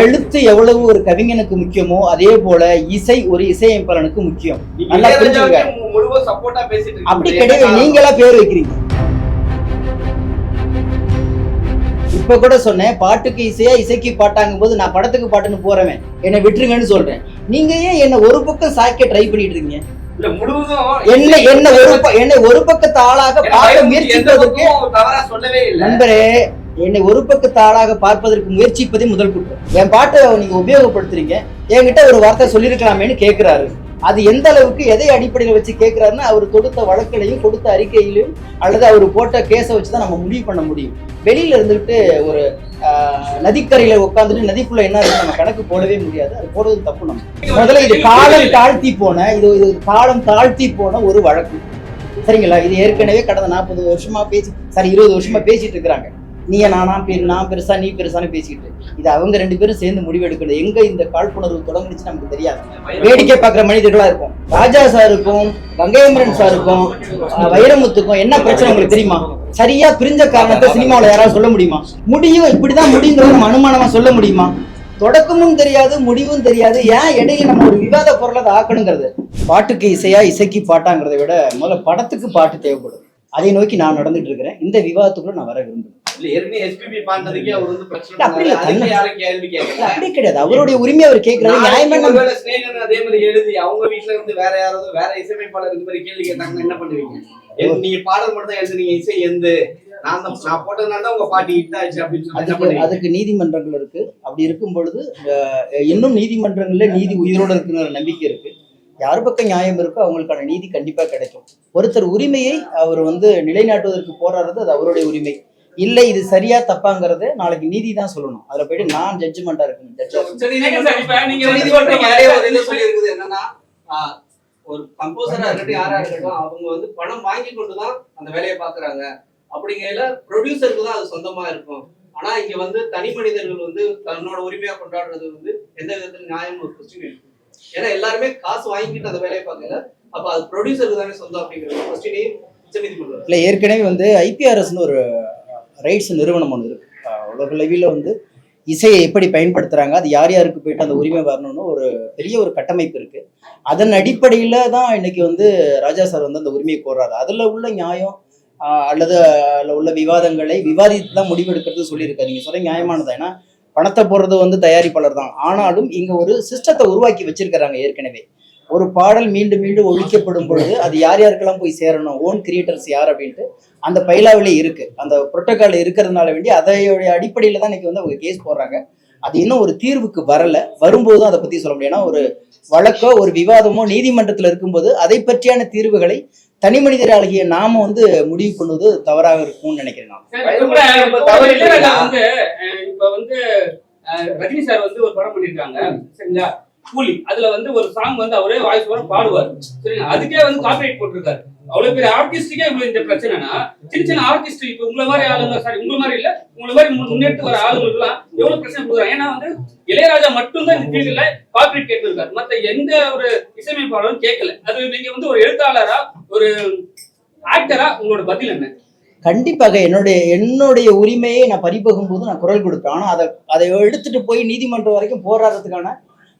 எழுத்து எவ்வளவு ஒரு கவிஞனுக்கு முக்கியமோ அதே போல இசை ஒரு இசையமைப்பாளனுக்கு முக்கியம். நல்லா புரிஞ்சுங்க. அப்படி கிடையாது? நீங்களா பேர் வைக்கிறீங்க. இப்ப கூட சொன்னேன் பாட்டுக்கு இசையா இசைக்கு பாட்டாங்கும் போது நான் படத்துக்கு பாட்டுன்னு போறவன். என்னை விட்டுருங்கன்னு சொல்றேன். நீங்க ஏன் என்ன ஒரு பக்கம் சாய்க்க ட்ரை பண்ணிட்டு இருக்கீங்க? என்ன என்ன ஒரு என்னை ஒரு பக்கத்து ஆளாக பார்க்க சொல்லவே இல்ல. நண்பரே என்னை ஒரு பக்கத்து தாளாக பார்ப்பதற்கு முயற்சிப்பதே முதல் குற்றம். என் பாட்டை நீங்க உபயோகப்படுத்துறீங்க. என்கிட்ட ஒரு வார்த்தை சொல்லியிருக்கலாமேன்னு கேட்கிறாரு அது எந்த அளவுக்கு எதை அடிப்படையில் வச்சு கேட்கிறாருன்னா அவர் கொடுத்த வழக்கிலையும் கொடுத்த அறிக்கையிலையும் அல்லது அவர் போட்ட கேஸை வச்சு தான் நம்ம முடிவு பண்ண முடியும். வெளியில இருந்துகிட்டு ஒரு நதிக்கரையில உட்காந்துட்டு நதிக்குள்ள என்ன இருக்கு நம்ம கணக்கு போடவே முடியாது. அது போடுறது தப்பு நம்ம. முதல்ல இது காலம் தாழ்த்தி போன இது இது காலம் தாழ்த்தி போன ஒரு வழக்கு. சரிங்களா? இது ஏற்கனவே கடந்த நாற்பது வருஷமா பேசி சாரி இருபது வருஷமா பேசிட்டு இருக்கிறாங்க. நீ நானா பெரு நான் பெருசா நீ பெருசான்னு பேசிக்கிட்டு இது அவங்க ரெண்டு பேரும் சேர்ந்து முடிவெடுக்கணும் எங்க இந்த காழ்ப்புணர்வு தொடங்குச்சு நமக்கு தெரியாது. வேடிக்கை பார்க்குற மனிதர்களா இருக்கும் ராஜா சாருக்கும் கங்கையமரன் சாருக்கும் வைரமுத்துக்கும் என்ன பிரச்சனை உங்களுக்கு தெரியுமா? சரியா பிரிஞ்ச காரணத்தை சினிமாவில் யாராவது சொல்ல முடியுமா? முடியும் இப்படிதான் முடியுங்கிறது நம்ம அனுமானமா சொல்ல முடியுமா? தொடக்கமும் தெரியாது முடிவும் தெரியாது. ஏன் இடையில நம்ம ஒரு விவாத பொருளை அதை ஆக்கணுங்கிறது? பாட்டுக்கு இசையா இசைக்கு பாட்டாங்கிறத விட முதல்ல படத்துக்கு பாட்டு தேவைப்படும் அதை நோக்கி நான் நடந்துட்டு இருக்கிறேன். இந்த விவாதத்துக்குள்ள நான் வர விரும்புகிறேன். அப்படி கிடையாது. அவருடைய உரிமை அவர் கேட்கறது அதே மாதிரி எழுதி அவங்க வீட்ல இருந்து வேற யாராவது வேற இசையமைப்பாளர் இந்த மாதிரி கேள்வி கேட்டாங்கன்னா என்ன பண்ணுவீங்க? நீங்க பாடல் மட்டும் தான் எழுதுனீங்க இசை எந்த? அதுக்கு நீதிமன்றங்கள் இருக்கு. அப்படி இருக்கும் பொழுது இன்னும் நீதிமன்றங்கள்ல நீதி உயிரோட இருக்குங்கிற நம்பிக்கை இருக்கு. யார் பக்கம் நியாயம் இருக்கோ அவங்களுக்கான நீதி கண்டிப்பா கிடைக்கும். ஒருத்தர் உரிமையை அவர் வந்து நிலைநாட்டுவதற்கு போராடுறது அது அவருடைய உரிமை. இல்லை இது சரியா தப்பாங்கிறத நாளைக்கு நீதி தான் சொல்லணும். அதுல போயிட்டு நான் ஜட்ஜ்மெண்டா இருக்கணும். ஜட்ஜா என்னன்னா ஆஹ், ஒரு கம்போசரா இருக்கட்டும் யாரா இருக்கட்டும் அவங்க வந்து பணம் வாங்கி கொண்டு தான் அந்த வேலையை பாக்குறாங்க அப்படிங்கையில ப்ரொடியூசருக்கு தான் அது சொந்தமா இருக்கும். ஆனா இங்க வந்து தனி மனிதர்கள் வந்து தன்னோட உரிமையா கொண்டாடுறது வந்து எந்த விதத்துல நியாயம் ஒரு கொஸ்டின் இருக்கு. ஏன்னா எல்லாருமே காசு வாங்கிட்டு அந்த வேலையை பார்க்கல. அப்ப அது ப்ரொடியூசருக்கு தானே சொந்தம் அப்படிங்கிற கொஸ்டினையும் உச்சநீதிமன்றம் இல்லை ஏற்கனவே வந்து ஐபிஆர்எஸ்னு ஒரு ரைட்ஸ் நிறுவனம் ஒன்று இருக்கு. உலகளவில் உலக வந்து இசையை எப்படி பயன்படுத்துகிறாங்க அது யார் யாருக்கு போயிட்டு அந்த உரிமை வரணும்னு ஒரு பெரிய ஒரு கட்டமைப்பு இருக்குது அதன் அடிப்படையில் தான் இன்னைக்கு வந்து ராஜா சார் வந்து அந்த உரிமையை கோர்றாரு. அதில் உள்ள நியாயம் அல்லது அதில் உள்ள விவாதங்களை விவாதித்து தான் முடிவெடுக்கிறது சொல்லியிருக்காரு. நீங்கள் சொல்ல நியாயமானது? ஏன்னா பணத்தை போடுறது வந்து தயாரிப்பாளர் தான். ஆனாலும் இங்கே ஒரு சிஸ்டத்தை உருவாக்கி வச்சிருக்கிறாங்க ஏற்கனவே. ஒரு பாடல் மீண்டும் மீண்டும் ஒழிக்கப்படும் பொழுது அது யார் யாருக்கெல்லாம் போய் சேரணும்? ஓன் கிரியேட்டர்ஸ் யார் அப்படின்ட்டு அந்த பைலாவிலே இருக்கு. அந்த புரோட்டோகால் இருக்கிறதுனால வேண்டி அதையோடைய அடிப்படையில் தான் இன்னைக்கு வந்து அவங்க கேஸ் போடுறாங்க. அது இன்னும் ஒரு தீர்வுக்கு வரல. வரும்போதும் அதை பத்தி சொல்ல முடியும். ஏன்னா ஒரு வழக்கோ ஒரு விவாதமோ நீதிமன்றத்தில் இருக்கும்போது அதை பற்றியான தீர்வுகளை தனி மனிதராகிய நாம வந்து முடிவு பண்ணுவது தவறாக இருக்கும்னு நினைக்கிறேன் நான். இப்ப வந்து ரஜினி சார் வந்து ஒரு படம் பண்ணிருக்காங்க சரிங்களா? கூலி அதுல வந்து ஒரு சாங் வந்து அவரே வாய்ஸ் ஓவர் பாடுவார். சரிங்களா? அதுக்கே வந்து காப்பிரைட் போட்டிருக்காரு. அவ்வளவு பெரிய ஆர்டிஸ்டுக்கே இவ்வளவு இந்த பிரச்சனைனா சின்ன சின்ன ஆர்டிஸ்ட் இப்ப உங்களை மாதிரி ஆளுங்க சாரி உங்களை மாதிரி இல்ல உங்களை மாதிரி முன்- முன்னெடுத்து வர ஆளுங்களுக்கு எல்லாம் எவ்வளவு பிரச்சனை கொடுக்குறாங்க? ஏன்னா வந்து இளையராஜா மட்டும்தான் இந்த ஃபீல்டுல காப்பிரைட் கேட்டிருக்காரு. மத்த எந்த ஒரு இசையமைப்பாளரும் கேட்கல. அது நீங்க வந்து ஒரு எழுத்தாளரா ஒரு ஆக்டரா உங்களோட பதில் என்ன? கண்டிப்பாக என்னுடைய என்னுடைய உரிமையை நான் பறிபோகும் போது நான் குரல் கொடுப்பேன். ஆனால் அதை அதை எடுத்துட்டு போய் நீதிமன்றம் வரைக்கும் போராடுறதுக்கான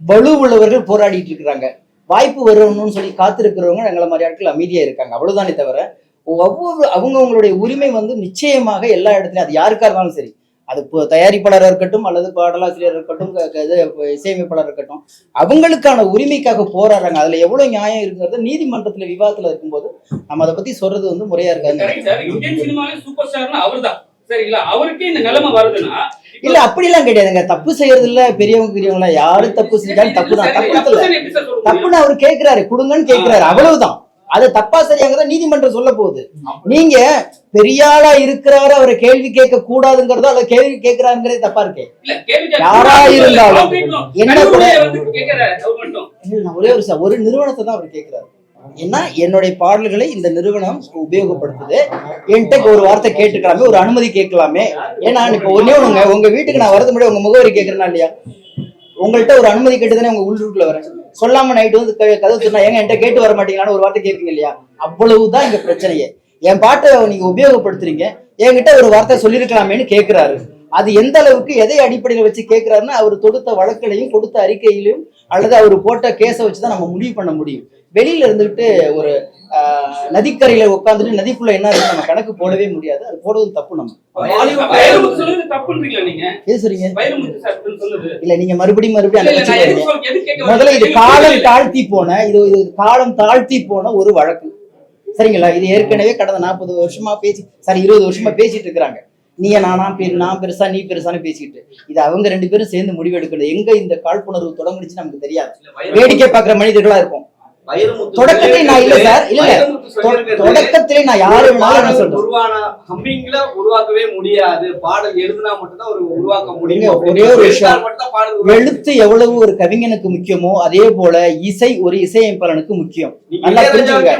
வலு உள்ளவர்கள் போராடிட்டு இருக்கிறாங்க. வாய்ப்பு வரணும்னு சொல்லி காத்திருக்கிறவங்க எங்களை மாதிரி ஆட்கள் அமைதியா இருக்காங்க. அவ்வளவுதானே தவிர ஒவ்வொரு அவங்கவுங்களுடைய உரிமை வந்து நிச்சயமாக எல்லா இடத்துலயும் அது யாருக்கா இருந்தாலும் சரி அது தயாரிப்பாளராக இருக்கட்டும் அல்லது பாடலாசிரியர் இருக்கட்டும் இது இசையமைப்பாளர் இருக்கட்டும் அவங்களுக்கான உரிமைக்காக போராடுறாங்க. அதுல எவ்வளவு நியாயம் இருக்குங்கிறது நீதிமன்றத்துல விவாதத்துல இருக்கும்போது நம்ம அதை பத்தி சொல்றது வந்து முறையா இருக்காது சூப்பர் ஸ்டார்னா அவர்தான். சரிங்களா? அவருக்கே இந்த நிலைமை வருதுன்னா இல்ல அப்படிலாம் கிடையாதுங்க. தப்பு செய்யறது இல்ல பெரியவங்க பெரியவங்கள யாரு தப்பு செஞ்சாலும் தப்பு தான். தப்பு இல்ல. தப்புன்னு அவர் கேக்குறாரு கொடுங்கன்னு கேக்குறாரு அவ்வளவுதான். அது தப்பா சரியாங்கிறத நீதிமன்றம் சொல்ல போகுது. நீங்க பெரியாளா இருக்கிறவரை அவரை கேள்வி கேட்க கூடாதுங்கிறதோ அல்ல கேள்வி கேட்கிறாருங்கிறதே தப்பா இருக்கே. யாரா இருந்தாலும் என்ன கூட- ஒரே ஒரு ஒரு நிறுவனத்தை தான் அவர் கேட்கிறாரு ஏன்னா என்னுடைய பாடல்களை இந்த நிறுவனம் உபயோகப்படுத்துது. என்கிட்ட ஒரு வார்த்தை கேட்டுக்கலாமே ஒரு அனுமதி கேட்கலாமே. ஏன்னா இப்ப ஒன்னே ஒண்ணுங்க உங்க வீட்டுக்கு நான் வரது முன்னாடி உங்க முகவரி கேட்கறேன்னா இல்லையா? உங்கள்கிட்ட ஒரு அனுமதி கேட்டுதானே உங்க உள்ளூருக்குள்ள வரேன். சொல்லாம நைட்டு வந்து க- கதவு ஏங்க என்கிட்ட கேட்டு வர மாட்டீங்களான்னு ஒரு வார்த்தை கேட்பீங்க இல்லையா? அவ்வளவுதான் இங்க பிரச்சனையே. என் பாட்டை நீங்க உபயோகப்படுத்துறீங்க. என்கிட்ட ஒரு வார்த்தை சொல்லியிருக்கலாமேன்னு கேட்கிறாரு அது எந்த அளவுக்கு எதை அடிப்படையில் வச்சு கேட்கிறாருன்னா அவர் தொடுத்த வழக்கிலையும் கொடுத்த அறிக்கையிலையும் அல்லது அவர் போட்ட கேஸை வச்சு தான் நம்ம முடிவு பண்ண முடியும். வெளியில இருந்துகிட்டு ஒரு ஆஹ், நதிக்கரையில உட்காந்துட்டு நதிக்குள்ள என்ன இருக்கு நம்ம கணக்கு போடவே முடியாது. அது போடுவது தப்பு நம்ம. பேசுறீங்க இல்ல நீங்க மறுபடியும் மறுபடியும் முதல்ல இது? காலம் தாழ்த்தி போன இது இது காலம் தாழ்த்தி போன ஒரு வழக்கு. சரிங்களா? இது ஏற்கனவே கடந்த நாற்பது வருஷமா பேசி சாரி இருபது வருஷமா பேசிட்டு இருக்கிறாங்க. நீ நானா பெரு நான் பெருசா நீ பெருசான்னு பேசிக்கிட்டு. இது அவங்க ரெண்டு பேரும் சேர்ந்து முடிவெடுக்கிறது. எங்க இந்த காழ்ப்புணர்வு தொடங்குனுச்சு நமக்கு தெரியாது. வேடிக்கை பார்க்குற மனிதர்களா இருக்கும். தொடக்கத்திலே நான் இல்ல சார் இல்ல. இல்ல வைரமுத்து சொல்லியிருக்கிறது, தொடக்கத்திலே நான் யாரு வேணாலும் என்ன பாடல் சொல்றேன் உருவான ஹம்மிங்ல உருவாக்கவே முடியாது. பாடல் எழுதுனா மட்டும்தான் ஒரு உருவாக்க முடியும். நீங்க ஒரே ஒரு விஷயம். எழுதினால் மட்டும்தான் பாடல் உருவாக்க எழுத்து எவ்வளவு ஒரு கவிஞனுக்கு முக்கியமோ அதே போல இசை ஒரு இசையமைப்பாளனுக்கு முக்கியம். நல்லா புரிஞ்சுங்க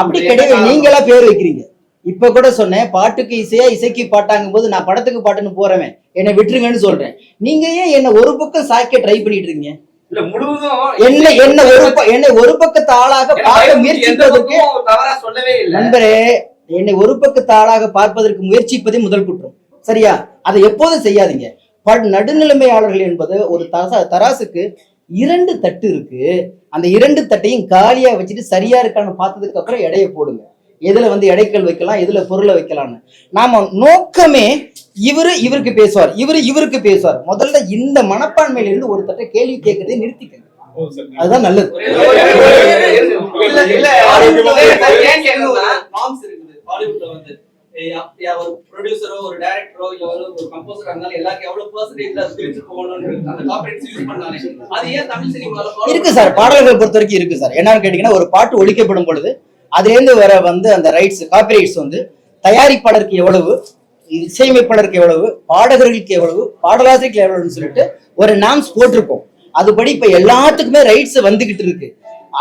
அப்படி. கிடையாது நீங்களா பேர் வைக்கிறீங்க. இப்ப கூட சொன்னேன் பாட்டுக்கு இசையா இசைக்கு பாட்டாங்கும் போது நான் படத்துக்கு பாட்டுன்னு போறவன். என்னை விட்டுருங்கன்னு சொல்றேன். நீங்க ஏன் என்ன ஒரு பக்கம் சாய்க்க ட்ரை பண்ணிட்டு இருக்கீங்க? என்ன என்ன ஒரு ப- என்னை ஒரு பக்கத்து ஆளாக பார்க்க முயற்சிப்பதற்கு சொல்லவே இல்ல. நண்பரே என்னை ஒரு பக்கத்து ஆளாக பார்ப்பதற்கு முயற்சிப்பதே முதல் குற்றம். சரியா? அதை எப்போதும் செய்யாதீங்க. பட் நடுநிலைமையாளர்கள் என்பது ஒரு தச தராசுக்கு இரண்டு தட்டு இருக்கு. அந்த இரண்டு தட்டையும் காலியா வச்சுட்டு சரியா இருக்கான்னு பார்த்ததுக்கு அப்புறம் எடையை போடுங்க. எதுல வந்து எடைக்கல் வைக்கலாம் எதுல பொருளை வைக்கலாம்னு. நாம நோக்கமே இவரு இவருக்கு பேசுவார் இவரு இவருக்கு பேசுவார். முதல்ல இந்த மனப்பான்மையில இருந்து ஒரு தட்டை கேள்வி கேட்கறதை நிறுத்திக்கங்க. அதுதான் நல்லது. இல்ல இல்ல வைரமுத்து ஏன் கேட்கணும்னா நார்ம்ஸ் இருக்குது. பாலிவுட்ல வந்து ஏய், அப்- யா, ஒரு ப்ரொடியூசரோ ஒரு டைரக்டரோ இல்ல ஒரு ஒரு கம்போசரா இருந்தாலும் எல்லாருக்கும் எவ்வளவு பெர்சன்டேஜ்ல அது பிரிச்சு போகணும்னு இருக்கு. அந்த கார்பரேட்ஸ் யூஸ் பண்ணாலே. அது ஏன் தமிழ் சினிமால follow இருக்கு சார் பாடல்களை பொறுத்த வரைக்கும் இருக்கு சார். என்னன்னு கேட்டீங்கன்னா ஒரு பாட்டு ஒழிக்கப்படும் பொழுது அதுலேருந்து வர வந்து அந்த ரைட்ஸ் காப்பிரைட்ஸ் வந்து தயாரிப்பாளருக்கு எவ்வளவு இசையமைப்பாளருக்கு எவ்வளவு பாடகர்களுக்கு எவ்வளவு பாடலாசிரியருக்கு எவ்வளவுன்னு சொல்லிட்டு ஒரு நாம்ஸ் போட்டிருக்கோம். அதுபடி இப்ப எல்லாத்துக்குமே ரைட்ஸ் வந்துகிட்டு இருக்கு.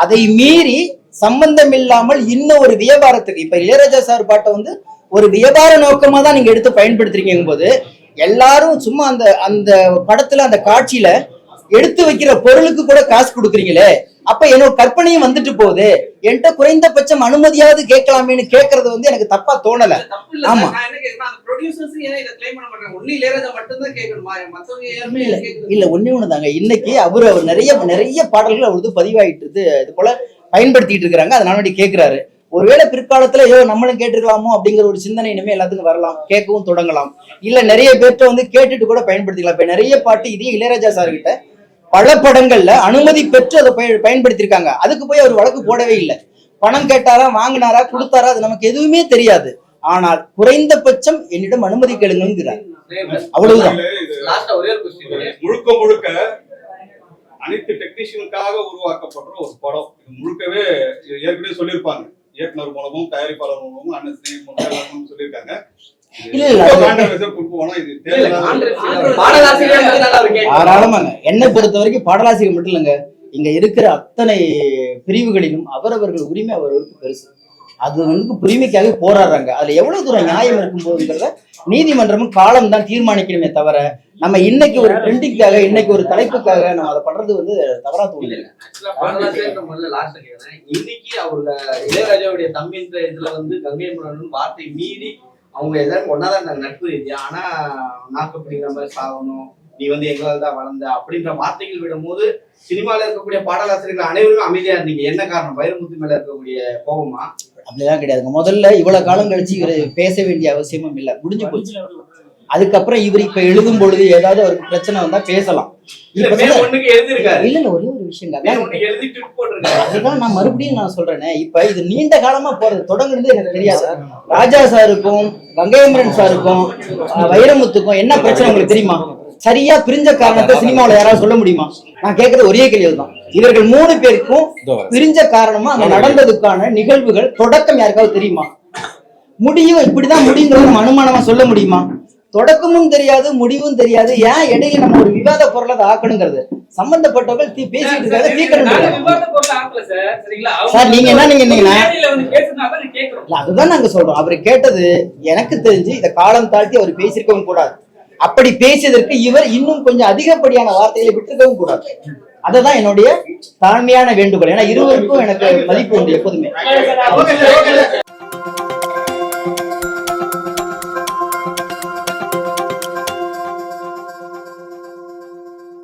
அதை மீறி சம்பந்தம் இல்லாமல் இன்னும் ஒரு வியாபாரத்துக்கு இப்ப இளையராஜா சார் பாட்டை வந்து ஒரு வியாபார நோக்கமா தான் நீங்க எடுத்து பயன்படுத்துறீங்க போது எல்லாரும் சும்மா அந்த அந்த படத்துல அந்த காட்சியில எடுத்து வைக்கிற பொருளுக்கு கூட காசு கொடுக்குறீங்களே அப்ப என்னோட கற்பனையும் வந்துட்டு போகுது. என்கிட்ட குறைந்தபட்சம் அனுமதியாவது கேட்கலாமேன்னு கேட்கறது வந்து எனக்கு தப்பா தோணல. ஆமா. இல்ல, ஒண்ணே ஒண்ணுதாங்க இன்னைக்கு அவரு அவர் நிறைய நிறைய பாடல்கள் அவரது பதிவாயிட்டு. இது போல பயன்படுத்திட்டு இருக்கிறாங்க அதனால அப்படி கேட்கிறாரு. ஒருவேளை பிற்காலத்துல ஐயோ நம்மளும் கேட்டிருக்கலாமோ அப்படிங்கிற ஒரு சிந்தனை இனிமே எல்லாத்துக்கும் வரலாம். கேட்கவும் தொடங்கலாம். இல்ல நிறைய பேர்ட்ட வந்து கேட்டுட்டு கூட பயன்படுத்திக்கலாம். இப்ப நிறைய பாட்டு இதே இளையராஜா சார் கிட்ட பல படங்கள்ல அனுமதி பெற்று அதை பய- பயன்படுத்தியிருக்காங்க. அதுக்கு போய் அவர் வழக்கு போடவே இல்லை. பணம் கேட்டாரா வாங்கினாரா கொடுத்தாரா அது நமக்கு எதுவுமே தெரியாது. ஆனால் குறைந்தபட்சம் என்னிடம் அனுமதி கேளுங்கிறார் அவ்வளவுதான். லாஸ்டா ஒரே ஒரு கொஸ்டின் முழுக்க முழுக்க அனைத்து டெக்னீஷியனுக்காக உருவாக்கப்படுற ஒரு படம். இது முழுக்கவே ஏற்கனவே சொல்லியிருப்பாங்க. இயக்குனர் மூலமும் தயாரிப்பாளர் மூலமும் அண்ணன் மூலமும் சொல்லியிருக்காங்க. என்னை பொறுத்த வரைக்கும் பாடலாசிரியர் மட்டும் இல்லைங்க. இங்க இருக்கிற அத்தனை பிரிவுகளிலும் அவரவர்கள் உரிமை அவர்களுக்கு பெருசு. அது வந்து உரிமைக்காக போராடுறாங்க. அதுல எவ்வளவு தூரம் நியாயம் இருக்கும் போதுங்கிறத நீதிமன்றமும் காலம் தான் தீர்மானிக்கணுமே தவிர நம்ம இன்னைக்கு ஒரு ட்ரெண்டிங்காக இன்னைக்கு ஒரு தலைப்புக்காக நம்ம அதை பண்றது வந்து தவறா தோணுது. இன்னைக்கு அவரோட இளையராஜாவுடைய தம்பின்ற இதுல வந்து கங்கை மன்னன் வார்த்தை மீறி அவங்க எல்லாரும் ஒன்னாதான் இருந்தாங்க. நட்பு ரீதியா ஆனா நாக்கு பிடிக்கிற மாதிரி சாகணும். நீ வந்து எங்களால் தான் வளர்ந்த அப்படின்ற வார்த்தைகள் விடும்போது சினிமால இருக்கக்கூடிய பாடலாசிரியர்கள் அனைவரும் அமைதியா இருந்தீங்க. என்ன காரணம்? வைரமுத்து மேல இருக்கக்கூடிய கோபமா? அப்படிலாம் கிடையாதுங்க முதல்ல இவ்வளவு காலம் கழிச்சு இவர் பேச வேண்டிய அவசியமும் இல்லை. முடிஞ்சு போச்சு. அதுக்கப்புறம் இவர் இப்ப எழுதும் பொழுது ஏதாவது அவருக்கு பிரச்சனை வந்தா பேசலாம். நான் மறுபடியும் நான் சொல்றேனே. இப்ப இது நீண்ட காலமா போறது. தொடங்குனது எனக்கு தெரியாது. ராஜா சாருக்கும் கங்கையமரன் சாருக்கும் வைரமுத்துக்கும் என்ன பிரச்சனை உங்களுக்கு தெரியுமா? சரியா பிரிஞ்ச காரணத்தை சினிமாவுல யாராவது சொல்ல முடியுமா? நான் கேட்கறது ஒரே கேள்வி தான். இவர்கள் மூணு பேருக்கும் பிரிஞ்ச காரணமா அங்க நடந்ததுக்கான நிகழ்வுகள் தொடக்கம் யாருக்காவது தெரியுமா? முடியும் இப்படிதான் முடியுங்கிறத நம்ம அனுமானமா சொல்ல முடியுமா? தொடக்கமும் தெரியாது முடிவும் தெரியாது. ஏன் இடையில நம்ம ஒரு விவாத பொருளை அதை ஆக்கணுங்கிறது? சம்பந்தப்பட்டவர்கள் தீ பேசிட்டு இருக்காங்க சார் நீங்க என்ன நீங்க அதுதான் நாங்க சொல்றோம். அவர் கேட்டது எனக்கு தெரிஞ்சு இதை காலம் தாழ்த்தி அவர் பேசியிருக்கவும் கூடாது. அப்படி பேசியதற்கு இவர் இன்னும் கொஞ்சம் அதிகப்படியான வார்த்தைகளை விட்டுருக்கவும் கூடாது. அதுதான் என்னுடைய தாழ்மையான வேண்டுகோள். ஏன்னா இருவருக்கும் எனக்கு மதிப்பு உண்டு எப்போதுமே.